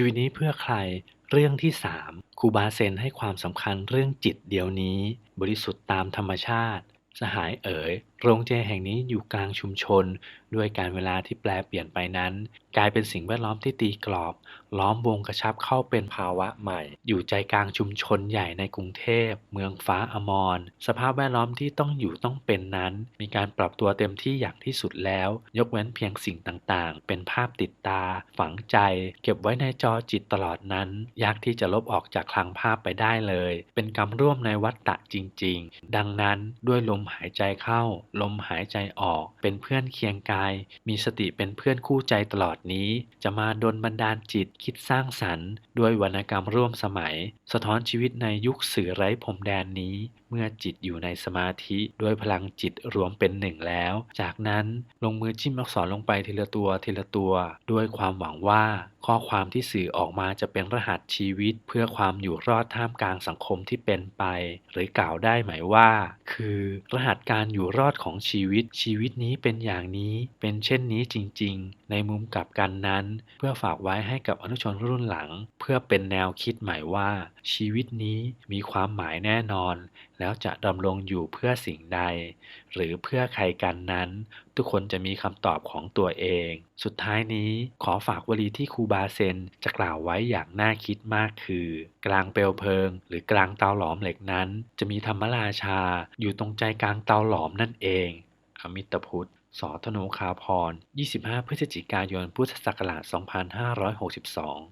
ชีวิตนี้เพื่อใคร เรื่องที่ 3ครูบาเซนให้ความสำคัญเรื่องจิตเดียวนี้ บริสุทธิ์ตามธรรมชาติ สหายเอ๋ย โรงเจแห่งนี้อยู่กลางชุมชน ด้วยการเวลาที่แปลเปลี่ยนไปนั้น กลายเป็นสิ่งแวดล้อมที่ตีกรอบ ล้อมวงกระชับเข้าเป็นภาวะใหม่ อยู่ใจกลางชุมชนใหญ่ในกรุงเทพ เมืองฟ้าอมร สภาพแวดล้อมที่ต้องอยู่ต้องเป็นนั้น มีการปรับตัวเต็มที่อย่างที่สุดแล้ว ยกเว้นเพียงสิ่งต่างๆ เป็นภาพติดตา ฝังใจ เก็บไว้ในจอจิตตลอดนั้น ยากที่จะลบออกจากคลังภาพไปได้เลย เป็นกรรมร่วมในวัฏฏะจริง ๆ ดังนั้นด้วยลมหายใจเข้า ลมหายใจออก เป็นเพื่อนเคียงกาย มีสติเป็นเพื่อนคู่ใจตลอดนี้ จะมาดลบันดาลจิตคิดสร้างสรรค์ ด้วยวรรณกรรมร่วมสมัย สะท้อนชีวิตในยุคสื่อไร้พรมแดนนี้ เมื่อจิตอยู่ในสมาธิด้วยพลังจิตรวมเป็นหนึ่งแล้ว จากนั้นลงมือจิ้มอักษรลงไปทีละตัวทีละตัว ด้วยความหวังว่า ข้อความที่สื่อออกมาจะเป็นรหัสชีวิต เพื่อความอยู่รอดท่ามกลางสังคมที่เป็นไป หรือกล่าวได้ไหมว่า คือรหัสการอยู่รอดของชีวิต ชีวิตนี้เป็นอย่างนี้ เป็นเช่นนี้จริง ๆ ในมุมกลับกันนั้น เพื่อฝากไว้ให้กับอนุชนรุ่นหลัง เพื่อเป็นแนวคิดใหม่ว่า ชีวิตนี้มีความหมายแน่นอน แล้วจะดำรงอยู่เพื่อสิ่งใด หรือเพื่อใครกันนั้น ทุกคนจะมีคำตอบของตัวเอง สุดท้ายนี้ขอฝากวลีที่ครูบาเซนจะกล่าวไว้อย่างน่าคิดมากคือ กลางเปลวเพลิง หรือกลางเตาหลอมเหล็กนั้น จะมีธรรมราชาอยู่ตรงใจกลางเตาหลอมนั่นเอง อมิตพุทธสอธนูคาพร 25 พฤศจิกายน พุทธศักราช 2562